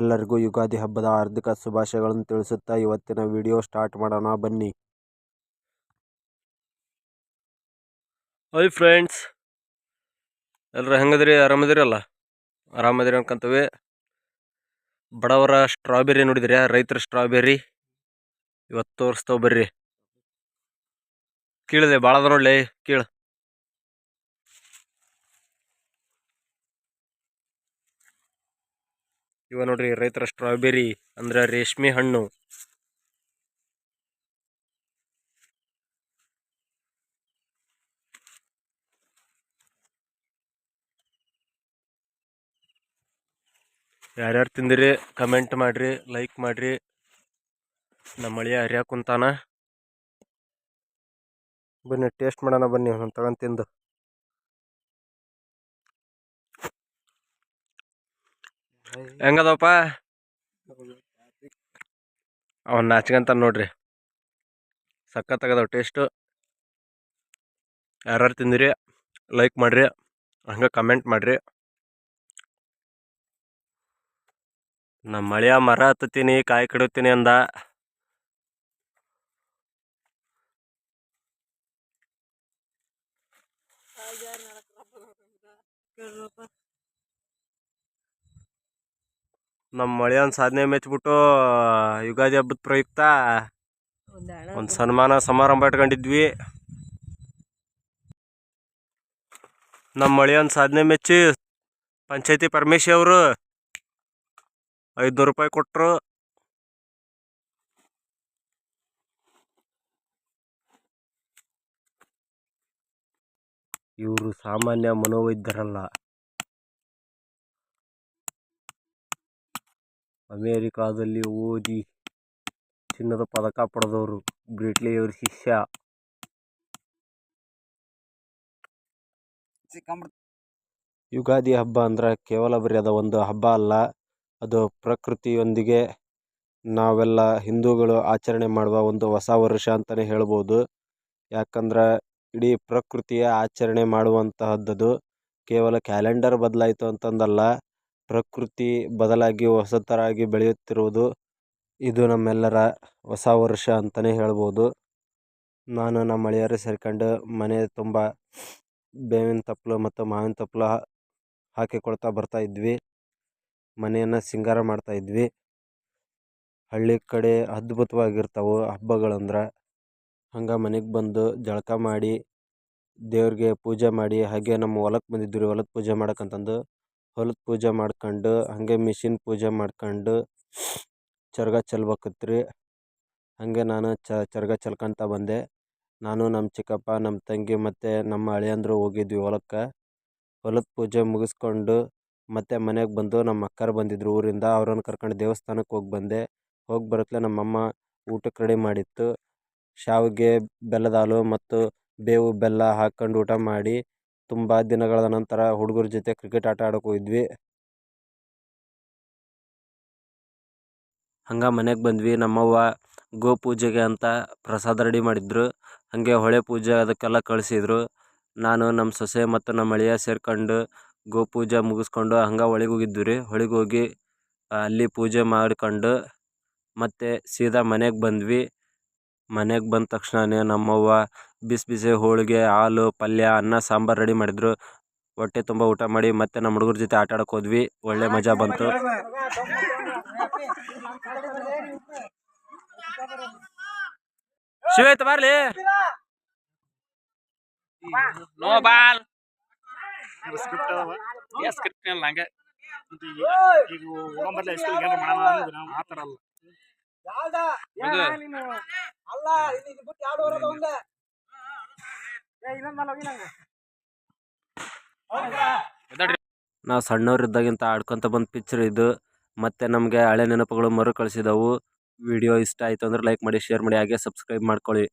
ಎಲ್ಲರಿಗೂ ಯುಗಾದಿ ಹಬ್ಬದ ಹಾರ್ದಿಕ ಶುಭಾಶಯಗಳನ್ನು ತಿಳಿಸುತ್ತಾ ಇವತ್ತಿನ ವಿಡಿಯೋ ಸ್ಟಾರ್ಟ್ ಮಾಡೋಣ. ಬನ್ನಿ. ಹಾಯ್ ಫ್ರೆಂಡ್ಸ್ ಎಲ್ಲರೂ ಆರಾಮದಿರಿ ಆರಾಮದಿರಲ್ಲ? ಆರಾಮದಿರಿ ಅಂತವೆ ಬಡವರ ಸ್ಟ್ರಾಬೆರಿ ನೋಡಿದ್ರಿ? ರೈತರ ಸ್ಟ್ರಾಬೆರಿ ಇವತ್ತು ತೋರಿಸ್ತಾವ ಬರ್ರಿ. ಕೀಳದೆ ಭಾಳ ನೋಡ್ಲಿ, ಕೀಳ. ಇವ ನೋಡ್ರಿ ರೈತರ ಸ್ಟ್ರಾಬೆರಿ ಅಂದ್ರೆ ರೇಷ್ಮೆ ಹಣ್ಣು. ಯಾರ್ಯಾರು ತಿಂದಿರಿ ಕಮೆಂಟ್ ಮಾಡ್ರಿ ಲೈಕ್ ಮಾಡ್ರಿ. ನಮ್ಮ ಅಳಿಯ ಹರಿಯಾಕ ಕುಂತಾನ ಬನ್ನಿ ಟೇಸ್ಟ್ ಮಾಡೋಣ ಬನ್ನಿ ಒಂದು ತಗೊಂಡು ತಿಂದು. ಹೆಂಗದಪ್ಪ ಅವನ್ನ ನಾಚ್ಕಂತ ನೋಡ್ರಿ. ಸಖತ್ತಾಗದವ ಟೇಸ್ಟು ಯಾರ್ಯಾರು ತಿಂದಿರಿ ಲೈಕ್ ಮಾಡಿರಿ, ಹಂಗೆ ಕಮೆಂಟ್ ಮಾಡಿರಿ. ನಮ್ಮ ಮಳೆಯ ಮರ ಹತ್ತತೀನಿ, ಕಾಯಿ ಕಡಿತೀನಿ ಅಂದ. ನಮ್ಮ ಮಳೆಯನ್ ಸಾಧನೆ ಮೆಚ್ಚಿಬಿಟ್ಟು ಯುಗಾದಿ ಹಬ್ಬದ ಪ್ರಯುಕ್ತ ಒಂದು ಸನ್ಮಾನ ಸಮಾರಂಭ ಇಟ್ಕೊಂಡಿದ್ವಿ. ನಮ್ಮ ಮಳೆಯನ್ ಸಾಧನೆ ಮೆಚ್ಚಿ, ಪಂಚಾಯತಿ ಪರಮೇಶಿ ಅವರು ಐದುನೂರು ರೂಪಾಯಿ ಕೊಟ್ಟರು ಇವರು ಸಾಮಾನ್ಯ ಮನೋವೈದ್ಯರಲ್ಲ. ಅಮೇರಿಕಾದಲ್ಲಿ ಓದಿ ಚಿನ್ನದ ಪದಕ ಪಡೆದವರು ಬ್ರಿಟ್ಲಿ ಅವ್ರ ಶಿಷ್ಯ. ಯುಗಾದಿ ಹಬ್ಬ ಅಂದ್ರೆ ಕೇವಲ ಬರೀ ಅದ ಒಂದು ಹಬ್ಬ ಅಲ್ಲ, ಅದು ಪ್ರಕೃತಿಯೊಂದಿಗೆ ನಾವೆಲ್ಲ ಹಿಂದೂಗಳು ಆಚರಣೆ ಮಾಡುವ ಒಂದು ಹೊಸ ವರ್ಷ ಅಂತಲೇ ಹೇಳ್ಬೋದು. ಯಾಕಂದ್ರೆ ಇಡೀ ಪ್ರಕೃತಿಯ ಆಚರಣೆ ಮಾಡುವಂತಹದ್ದದು ಕೇವಲ ಕ್ಯಾಲೆಂಡರ್ ಬದಲಾಯಿತು ಅಂತಂದಲ್ಲ ಪ್ರಕೃತಿ ಬದಲಾಗಿ ಹೊಸ ಥರವಾಗಿ ಬೆಳೆಯುತ್ತಿರುವುದು ಇದು ನಮ್ಮೆಲ್ಲರ ಹೊಸ ವರ್ಷ ಅಂತಲೇ ಹೇಳ್ಬೋದು. ನಾನು ನಮ್ಮ ಅಳಿಯರು ಸೇರ್ಕೊಂಡು ಮನೆ ತುಂಬ ಬೇವಿನ ತಪ್ಪಲು ಮತ್ತು ಮಾವಿನ ತಪ್ಪಲು ಹಾಕಿಕೊಳ್ತಾ ಬರ್ತಾ ಇದ್ವಿ. ಮನೆಯನ್ನು ಸಿಂಗಾರ ಮಾಡ್ತಾ ಇದ್ವಿ. ಹಳ್ಳಿ ಕಡೆ ಅದ್ಭುತವಾಗಿರ್ತಾವೆ ಹಬ್ಬಗಳಂದ್ರೆ. ಹಂಗೆ ಮನೆಗೆ ಬಂದು ಜಳಕ ಮಾಡಿ ದೇವ್ರಿಗೆ ಪೂಜೆ ಮಾಡಿ ಹಾಗೆ ನಮ್ಮ ಹೊಲಕ್ಕೆ ಬಂದಿದ್ವಿ ಹೊಲದ ಪೂಜೆ ಮಾಡಕ್ಕಂತಂದು ಹೊಲದ ಪೂಜೆ ಮಾಡ್ಕೊಂಡು, ಹಾಗೆ ಮಿಷಿನ್ ಪೂಜೆ ಮಾಡ್ಕೊಂಡು ಚರಗ ಚೆಲ್ಬೇಕಿತ್ತು ರೀ ಹಾಗೆ ನಾನು ಚರಗ ಚೆಲ್ಕೊಂತ ಬಂದೆ. ನಾನು ನಮ್ಮ ಚಿಕ್ಕಪ್ಪ, ನಮ್ಮ ತಂಗಿ ಮತ್ತು ನಮ್ಮ ಅಳಿಯಂದ್ರು ಹೋಗಿದ್ವಿ ಹೊಲಕ್ಕೆ. ಹೊಲದ ಪೂಜೆ ಮುಗಿಸ್ಕೊಂಡು ಮತ್ತು ಮನೆಗೆ ಬಂದು ನಮ್ಮ ಅಕ್ಕರು ಬಂದಿದ್ರು ಊರಿಂದ. ಅವ್ರನ್ನ ಕರ್ಕೊಂಡು ದೇವಸ್ಥಾನಕ್ಕೆ ಹೋಗಿ ಬಂದೆ. ಹೋಗಿ ಬರತ್ಲೆ ನಮ್ಮಮ್ಮ ಊಟಕ್ಕೆ ರೆಡಿ ಮಾಡಿತ್ತು. ಶಾವಿಗೆ, ಬೆಲ್ಲದ ಹಾಲು ಮತ್ತು ಬೇವು, ಬೆಲ್ಲ ಹಾಕ್ಕೊಂಡು ಊಟ ಮಾಡಿ ತುಂಬ ದಿನಗಳ ನಂತರ ಹುಡುಗರ ಜೊತೆ ಕ್ರಿಕೆಟ್ ಆಟ ಆಡಕ್ಕೆ ಹೋಗಿದ್ವಿ. ಹಂಗೆ ಮನೆಗೆ ಬಂದ್ವಿ. ನಮ್ಮವ್ವ ಗೋ ಪೂಜೆಗೆ ಅಂತ ಪ್ರಸಾದ ರೆಡಿ ಮಾಡಿದ್ರು. ಹಾಗೆ ಹೊಳೆ ಪೂಜೆ ಅದಕ್ಕೆಲ್ಲ ಕಳಿಸಿದ್ರು. ನಾನು ನಮ್ಮ ಸೊಸೆ ಮತ್ತು ನಮ್ಮ ಅಳಿಯ ಸೇರ್ಕೊಂಡು ಗೋ ಪೂಜೆ ಮುಗಿಸ್ಕೊಂಡು ಹಂಗೆ ಹೊಳಿಗೆ ಹೋಗಿದ್ವಿ ರೀ. ಹೊಳಿಗೆ ಹೋಗಿ ಅಲ್ಲಿ ಪೂಜೆ ಮಾಡ್ಕೊಂಡು ಮತ್ತು ಸೀದಾ ಮನೆಗೆ ಬಂದ್ವಿ. ಮನೆಗೆ ಬಂದ ತಕ್ಷಣನೇ ನಮ್ಮವ್ವ ಬಿಸಿ ಬಿಸಿ ಹೋಳಿಗೆ ಹಾಲು ಪಲ್ಯ ಅನ್ನ ಸಾಂಬಾರು ರೆಡಿ ಮಾಡಿದ್ರು. ಹೊಟ್ಟೆ ತುಂಬ ಊಟ ಮಾಡಿ ಮತ್ತೆ ನಮ್ಮ ಹುಡುಗರ ಜೊತೆ ಆಟ ಆಡೋಕೆ ಹೋದ್ವಿ. ಒಳ್ಳೆ ಮಜಾ ಬಂತು. ಶಿವೈತ ಬರ್ಲಿ. No ball. ಸ್ಕ್ರಿಪ್ಟ್ ಇಲ್ಲ ಹಂಗೆ. ಈಗ ಹೋಗಂಬರ್ಲಿ ಹೈಸ್ಕೂಲ್ ಏನಾರ ಮಾಡೋಣ ಅಂದ್ರೆ ನಾವು. ಆ ಥರ ಅಲ್ಲ. ನಾವು ಸಣ್ಣವರಿದ್ದಾಗಿಂತ ಆಡ್ಕೊಂತ ಬಂದ ಪಿಕ್ಚರ್ ಇದು. ಮತ್ತೆ ನಮಗೆ ಹಳೆ ನೆನಪುಗಳು ಮರು ಕಳಿಸಿದವು ವಿಡಿಯೋ ಇಷ್ಟ ಆಯ್ತು ಅಂದ್ರೆ ಲೈಕ್ ಮಾಡಿ ಶೇರ್ ಮಾಡಿ ಹಾಗೆ ಸಬ್ಸ್ಕ್ರೈಬ್ ಮಾಡ್ಕೊಳ್ಳಿ.